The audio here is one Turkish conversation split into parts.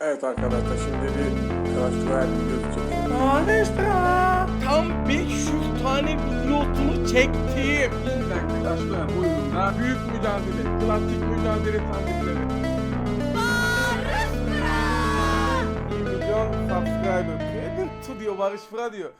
Evet arkadaşlar şimdi bir Clash Royale videosu. Anestra. Tam 500 tane videosunu çektim. Yeniden Clash Royale oyununda büyük mücadele, klasik mücadele tanrıları. 1 milyon subscriber. Neden tu diyor Barış Fıra diyor.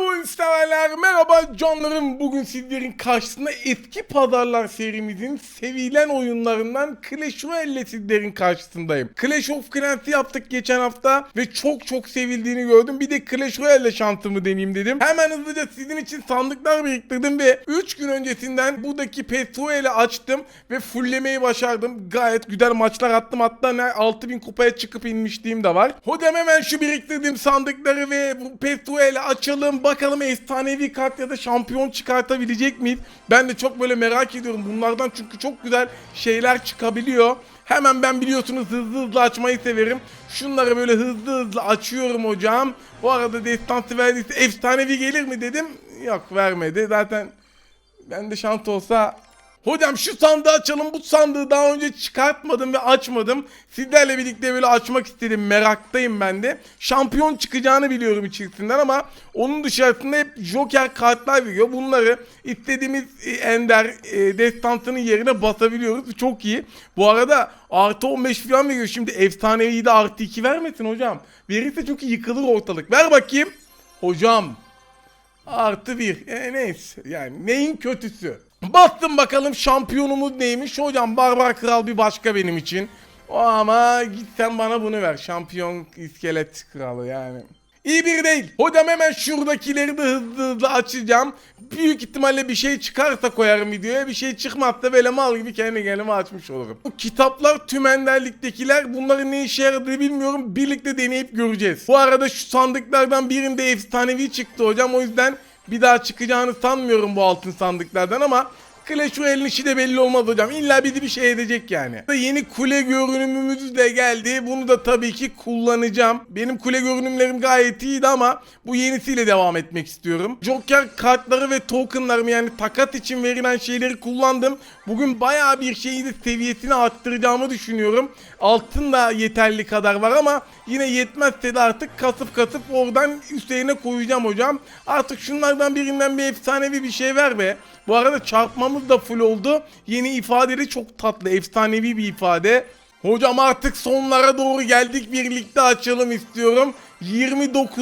Merhaba severler, merhaba canlarım. Bugün sizlerin karşısında eski pazarlar serimizin sevilen oyunlarından Clash Royale sizlerin karşısındayım. Clash of Clans'ı yaptık geçen hafta ve çok çok sevildiğini gördüm. Bir de Clash Royale'le şansımı deneyeyim dedim. Hemen hızlıca sizin için sandıklar biriktirdim ve 3 gün öncesinden buradaki Petroel'i açtım ve fulllemeyi başardım. Gayet güzel maçlar attım. Hatta ne 6000 kupaya çıkıp inmişliğim de var. Hodem hemen şu biriktirdiğim sandıkları ve bu Petroel'i açalım. Bakalım efsanevi kart ya da şampiyon çıkartabilecek miyiz? Ben de çok böyle merak ediyorum bunlardan çünkü çok güzel şeyler çıkabiliyor. Hemen ben biliyorsunuz hızlı hızlı açmayı severim. Şunları böyle hızlı hızlı açıyorum hocam. Bu arada destansı verdiyse efsanevi gelir mi dedim. Yok vermedi. Zaten ben de şans olsa Hocam şu sandığı açalım. Bu sandığı daha önce çıkartmadım ve açmadım. Sizlerle birlikte böyle açmak istedim. Meraktayım ben de. Şampiyon çıkacağını biliyorum içerisinden ama onun dışarısında hep Joker kartlar veriyor. Bunları istediğimiz e, Ender e, destansının yerine basabiliyoruz. Çok iyi. Bu arada artı 15 falan veriyor. Şimdi efsanevi de artı 2 vermesin hocam. Verirse iyi yıkılır ortalık. Ver bakayım. Hocam Artı bir. E, neyse. Yani neyin kötüsü? Bastım bakalım şampiyonumuz neymiş. Hocam Barbar Kral bir başka benim için. O ama git sen bana bunu ver. Şampiyon iskelet kralı yani. İyi bir değil. Hocam hemen şuradakileri de hızlı hızlı açacağım. Büyük ihtimalle bir şey çıkarsa koyarım videoya. Bir şey çıkmazsa böyle mal gibi kendi kendime açmış olurum. Bu kitaplar tüm enderliktekiler. Bunların ne işe yaradığını bilmiyorum. Birlikte deneyip göreceğiz. Bu arada şu sandıklardan birinde efsanevi çıktı hocam. O yüzden bir daha çıkacağını sanmıyorum bu altın sandıklardan ama Clash Royale'in işi de belli olmaz hocam. İlla bir de bir şey edecek yani. Yeni kule görünümümüz de geldi. Bunu da tabii ki kullanacağım. Benim kule görünümlerim gayet iyiydi ama bu yenisiyle devam etmek istiyorum. Joker kartları ve tokenlarımı yani takat için verilen şeyleri kullandım. Bugün bayağı bir şeyi de seviyesini arttıracağımı düşünüyorum. Altın da yeterli kadar var ama yine yetmezse de artık kasıp kasıp oradan üstlerine koyacağım hocam. Artık şunlardan birinden bir efsanevi bir şey ver be. Bu arada çarpmamız da full oldu. Yeni ifadeli çok tatlı, efsanevi bir ifade. Hocam artık sonlara doğru geldik. Birlikte açalım istiyorum. 29.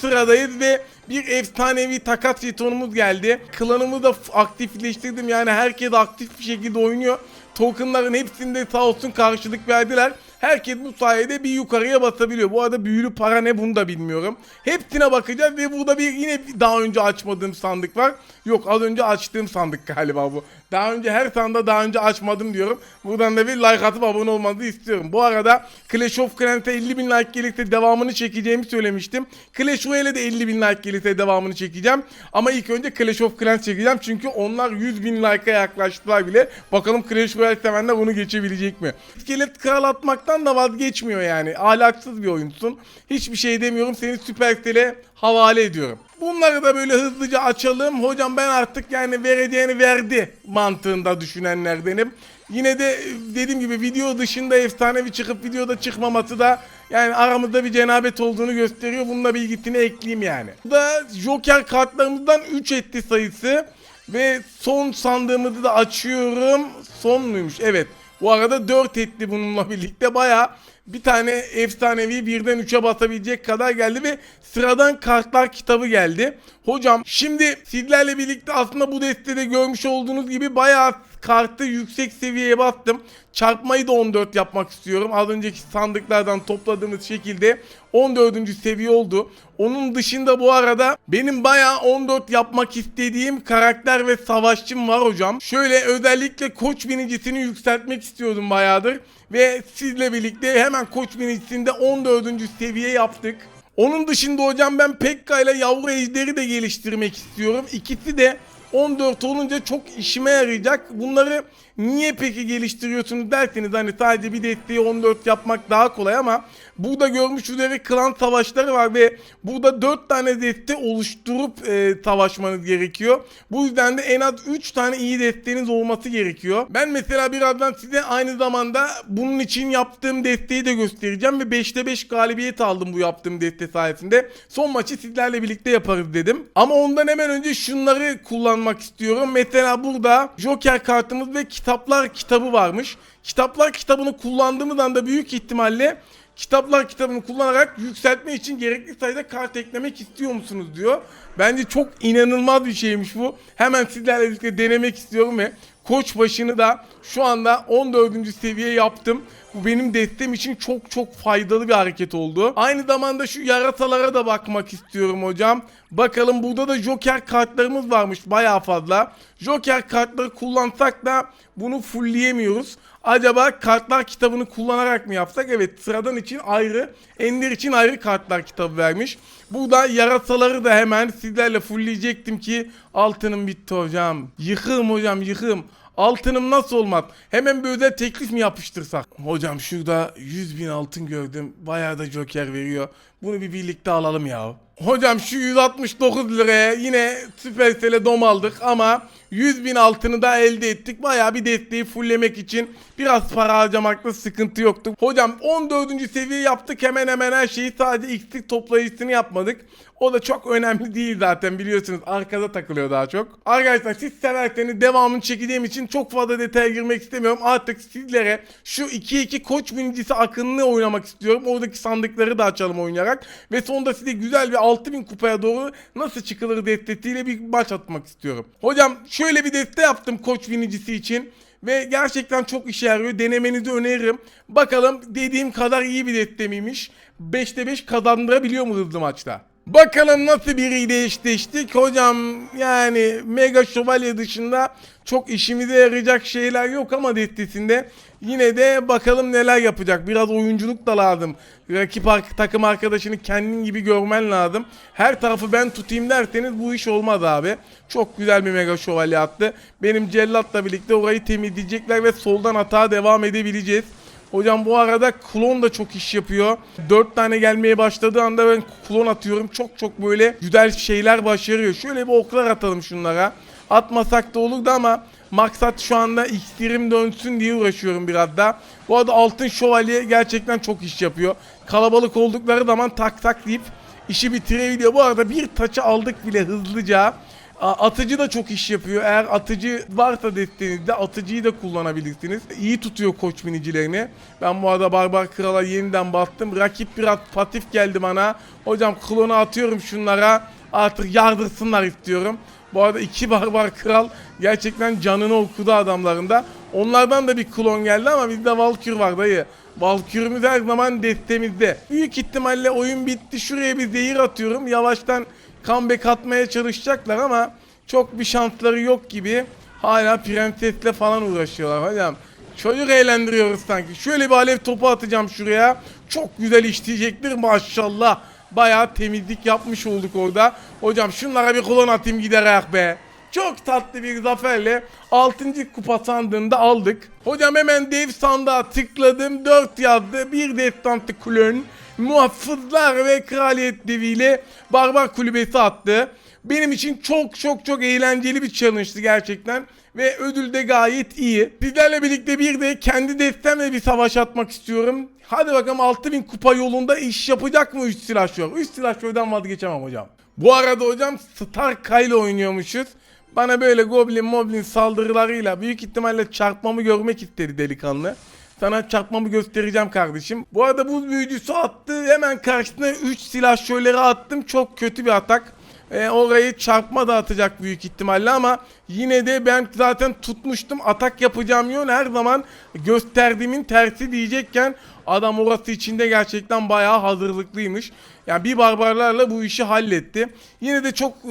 sıradayız ve bir efsanevi takas jetonumuz geldi. Klanımı da aktifleştirdim. Yani herkes aktif bir şekilde oynuyor. Tokenların hepsinde sağ olsun karşılık verdiler. Herkes bu sayede bir yukarıya basabiliyor. Bu arada büyülü para ne bunu da bilmiyorum. Hepsine bakacağız ve burada bir yine daha önce açmadığım sandık var. Yok az önce açtığım sandık galiba bu. Daha önce her sandığı daha önce açmadım diyorum. Buradan da bir like atıp abone olmanızı istiyorum. Bu arada Clash of Clans'e 50 bin like gelirse devamını çekeceğimi söylemiştim. Clash Royale'e de 50 bin like gelirse devamını çekeceğim. Ama ilk önce Clash of Clans çekeceğim. Çünkü onlar 100 bin like'a yaklaştılar bile. Bakalım Clash Royale sevenler bunu geçebilecek mi? İskelet kral atmaktan da vazgeçmiyor yani. Ahlaksız bir oyunsun. Hiçbir şey demiyorum. Seni Supercell'e havale ediyorum. Bunları da böyle hızlıca açalım. Hocam ben artık yani vereceğini verdi mantığında düşünenlerdenim. Yine de e, dediğim gibi video dışında efsanevi çıkıp videoda çıkmaması da yani aramızda bir cenabet olduğunu gösteriyor. Bununla bilgisini ekleyeyim yani. Bu da Joker kartlarımızdan 3 etti sayısı. Ve son sandığımızı da açıyorum. Son muymuş? Evet. Bu arada 4 etti bununla birlikte baya bir tane efsanevi birden 3'e basabilecek kadar geldi ve sıradan kartlar kitabı geldi. Hocam şimdi sizlerle birlikte aslında bu destede görmüş olduğunuz gibi bayağı kartı yüksek seviyeye bastım. Çarpmayı da 14 yapmak istiyorum. Az önceki sandıklardan topladığımız şekilde 14. seviye oldu. Onun dışında bu arada benim bayağı 14 yapmak istediğim karakter ve savaşçım var hocam. Şöyle özellikle koç binicisini yükseltmek istiyordum bayağıdır. Ve sizle birlikte hemen koç binicisini de 14. seviye yaptık. Onun dışında hocam ben Pekka ile yavru ejderi de geliştirmek istiyorum. İkisi de 14 olunca çok işime yarayacak. Bunları niye peki geliştiriyorsunuz derseniz hani sadece bir desteği 14 yapmak daha kolay ama burada görmüş üzere klan savaşları var ve burada 4 tane deste oluşturup e, savaşmanız gerekiyor. Bu yüzden de en az 3 tane iyi desteğiniz olması gerekiyor. Ben mesela birazdan size aynı zamanda bunun için yaptığım desteği de göstereceğim ve 5'te 5 galibiyet aldım bu yaptığım deste sayesinde. Son maçı sizlerle birlikte yaparız dedim. Ama ondan hemen önce şunları kullanmak istiyorum. Mesela burada Joker kartımız ve kitaplar kitabı varmış. Kitaplar kitabını kullandığımız anda büyük ihtimalle kitaplar kitabını kullanarak yükseltme için gerekli sayıda kart eklemek istiyor musunuz diyor. Bence çok inanılmaz bir şeymiş bu. Hemen sizlerle birlikte denemek istiyorum ve koç başını da şu anda 14. seviye yaptım. Bu benim destem için çok çok faydalı bir hareket oldu. Aynı zamanda şu yarasalara da bakmak istiyorum hocam. Bakalım burada da Joker kartlarımız varmış bayağı fazla. Joker kartları kullansak da bunu fullleyemiyoruz. Acaba kartlar kitabını kullanarak mı yapsak? Evet sıradan için ayrı, ender için ayrı kartlar kitabı vermiş. Burada yarasaları da hemen sizlerle fullleyecektim ki altınım bitti hocam. Yıkım hocam yıkım. Altınım nasıl olmaz? Hemen bir özel teklif mi yapıştırsak? Hocam şurada 100 bin altın gördüm. Bayağı da joker veriyor. Bunu bir birlikte alalım ya. Hocam şu 169 liraya yine Supercell'e dom aldık ama 100 bin altını da elde ettik. Bayağı bir desteği fulllemek için biraz para harcamakta sıkıntı yoktu. Hocam 14. seviye yaptık hemen hemen her şeyi sadece iksir toplayıcısını yapmadık. O da çok önemli değil zaten biliyorsunuz arkada takılıyor daha çok. Arkadaşlar siz severseniz devamını çekeceğim için çok fazla detaya girmek istemiyorum. Artık sizlere şu 2-2 koç birincisi akınını oynamak istiyorum. Oradaki sandıkları da açalım oynayarak. Ve sonunda size güzel bir 6000 kupaya doğru nasıl çıkılır destesiyle bir maç atmak istiyorum. Hocam şöyle bir deste yaptım koç binicisi için. Ve gerçekten çok işe yarıyor. Denemenizi öneririm. Bakalım dediğim kadar iyi bir deste miymiş? 5'te 5 kazandırabiliyor mu hızlı maçta? Bakalım nasıl biriyle eşleştik. Hocam yani Mega Şövalye dışında çok işimize yarayacak şeyler yok ama destesinde. Yine de bakalım neler yapacak. Biraz oyunculuk da lazım. Rakip takım arkadaşını kendin gibi görmen lazım. Her tarafı ben tutayım derseniz bu iş olmaz abi. Çok güzel bir Mega Şövalye attı. Benim Cellat'la birlikte orayı temizleyecekler ve soldan hata devam edebileceğiz. Hocam bu arada klon da çok iş yapıyor. 4 tane gelmeye başladığı anda ben klon atıyorum. Çok çok böyle güzel şeyler başarıyor. Şöyle bir oklar atalım şunlara. Atmasak da olurdu ama maksat şu anda iksirim dönsün diye uğraşıyorum biraz da. Bu arada altın şövalye gerçekten çok iş yapıyor. Kalabalık oldukları zaman tak tak deyip işi bitirebiliyor. Bu arada bir taçı aldık bile hızlıca. Atıcı da çok iş yapıyor. Eğer atıcı varsa destenizde atıcıyı da kullanabilirsiniz. İyi tutuyor koç binicilerini. Ben bu arada Barbar Kral'a yeniden bastım. Rakip biraz patif geldi bana. Hocam klonu atıyorum şunlara. Artık yardırsınlar istiyorum. Bu arada iki Barbar Kral gerçekten canını okudu adamlarında. Onlardan da bir klon geldi ama bizde Valkür var dayı. Valkür'ümüz her zaman destemizde. Büyük ihtimalle oyun bitti. Şuraya bir zehir atıyorum. Yavaştan comeback atmaya çalışacaklar ama çok bir şansları yok gibi. Hala prensesle falan uğraşıyorlar hocam. Çocuk eğlendiriyoruz sanki. Şöyle bir alev topu atacağım şuraya. Çok güzel işleyecektir maşallah. Bayağı temizlik yapmış olduk orada. Hocam şunlara bir kolon atayım gider ayak be. Çok tatlı bir zaferle 6. kupa sandığında aldık. Hocam hemen dev sandığa tıkladım. 4 yazdı. Bir destantı klon. Muhafızlar ve kraliyet deviyle barbar kulübesi attı. Benim için çok çok çok eğlenceli bir challenge'tı gerçekten. Ve ödül de gayet iyi. Sizlerle birlikte bir de kendi destemle bir savaş atmak istiyorum. Hadi bakalım 6000 kupa yolunda iş yapacak mı 3 silahşör? 3 silahşörden vazgeçemem hocam. Bu arada hocam Stark ile oynuyormuşuz. Bana böyle goblin moblin saldırılarıyla büyük ihtimalle çarpmamı görmek istedi delikanlı. Sana çarpmamı göstereceğim kardeşim. Bu arada buz büyücüsü attı. Hemen karşısına 3 silah şöyleri attım. Çok kötü bir atak. E, orayı çarpma da atacak büyük ihtimalle ama yine de ben zaten tutmuştum. Atak yapacağım yön her zaman gösterdiğimin tersi diyecekken adam orası içinde gerçekten bayağı hazırlıklıymış. Yani bir barbarlarla bu işi halletti. Yine de çok e,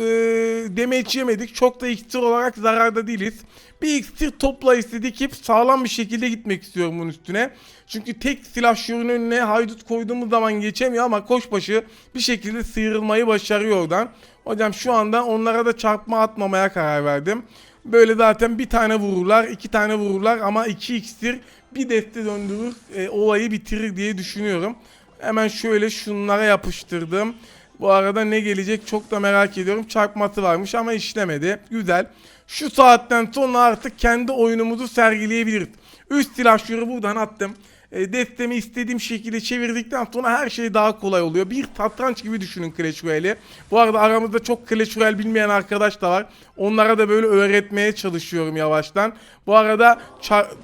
damage yemedik. Çok da iksir olarak zararda değiliz. Bir iksir toplayıcısı dikip sağlam bir şekilde gitmek istiyorum bunun üstüne. Çünkü tek silah şurunun önüne haydut koyduğumuz zaman geçemiyor ama koşbaşı bir şekilde sıyrılmayı başarıyor oradan. Hocam şu anda onlara da çarpma atmamaya karar verdim. Böyle zaten bir tane vururlar, iki tane vururlar ama iki iksir bir deste döndürür, e, olayı bitirir diye düşünüyorum. Hemen şöyle şunlara yapıştırdım. Bu arada ne gelecek çok da merak ediyorum. Çarpması varmış ama işlemedi. Güzel. Şu saatten sonra artık kendi oyunumuzu sergileyebiliriz. Üst silahşörü buradan attım. E, destemi istediğim şekilde çevirdikten sonra her şey daha kolay oluyor. Bir satranç gibi düşünün Clash Royale'i. Bu arada aramızda çok Clash Royale bilmeyen arkadaş da var. Onlara da böyle öğretmeye çalışıyorum yavaştan. Bu arada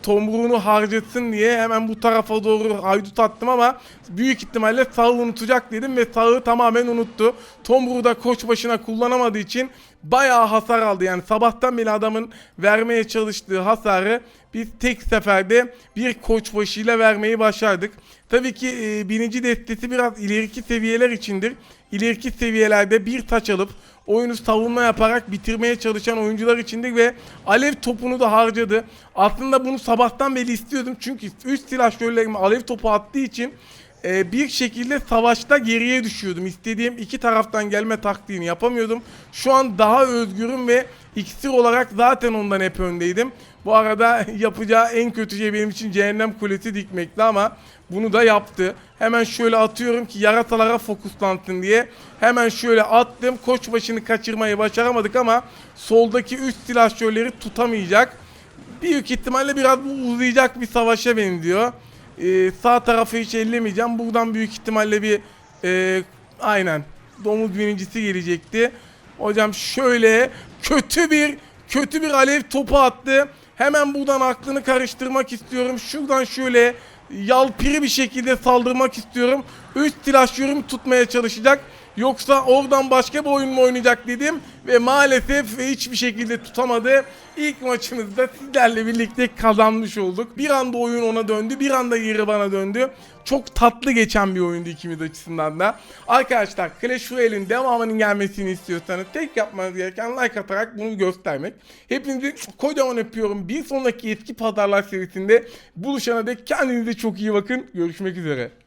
tomruğunu harcasın diye hemen bu tarafa doğru haydut attım ama büyük ihtimalle sağı unutacak dedim ve sağı tamamen unuttu. Tomruğu da koç başına kullanamadığı için bayağı hasar aldı. Yani sabahtan beri adamın vermeye çalıştığı hasarı biz tek seferde bir koç başıyla vermeyi başardık. Tabii ki e, birinci destesi biraz ileriki seviyeler içindir. İleriki seviyelerde bir taç alıp oyunu savunma yaparak bitirmeye çalışan oyuncular içindir ve alev topunu da harcadı. Aslında bunu sabahtan beri istiyordum çünkü üst silahşörlerime alev topu attığı için e, bir şekilde savaşta geriye düşüyordum. İstediğim iki taraftan gelme taktiğini yapamıyordum. Şu an daha özgürüm ve iksir olarak zaten ondan hep öndeydim. Bu arada yapacağı en kötü şey benim için cehennem kulesi dikmekti ama bunu da yaptı. Hemen şöyle atıyorum ki yaratalara fokuslansın diye. Hemen şöyle attım. Koç başını kaçırmayı başaramadık ama soldaki üst silahşörleri tutamayacak. Büyük ihtimalle biraz bu uzayacak bir savaşa benziyor. Ee, sağ tarafı hiç ellemeyeceğim. Buradan büyük ihtimalle bir e, aynen domuz birincisi gelecekti. Hocam şöyle kötü bir kötü bir alev topu attı. Hemen buradan aklını karıştırmak istiyorum. Şuradan şöyle yalpiri bir şekilde saldırmak istiyorum. Üst silahşörümü tutmaya çalışacak. Yoksa oradan başka bir oyun mu oynayacak dedim ve maalesef hiçbir şekilde tutamadı. İlk maçımızda sizlerle birlikte kazanmış olduk. Bir anda oyun ona döndü, bir anda geri bana döndü. Çok tatlı geçen bir oyundu ikimiz açısından da. Arkadaşlar Clash Royale'in devamının gelmesini istiyorsanız tek yapmanız gereken like atarak bunu göstermek. Hepinizi kocaman öpüyorum. Bir sonraki eski pazarlar serisinde buluşana dek kendinize çok iyi bakın. Görüşmek üzere.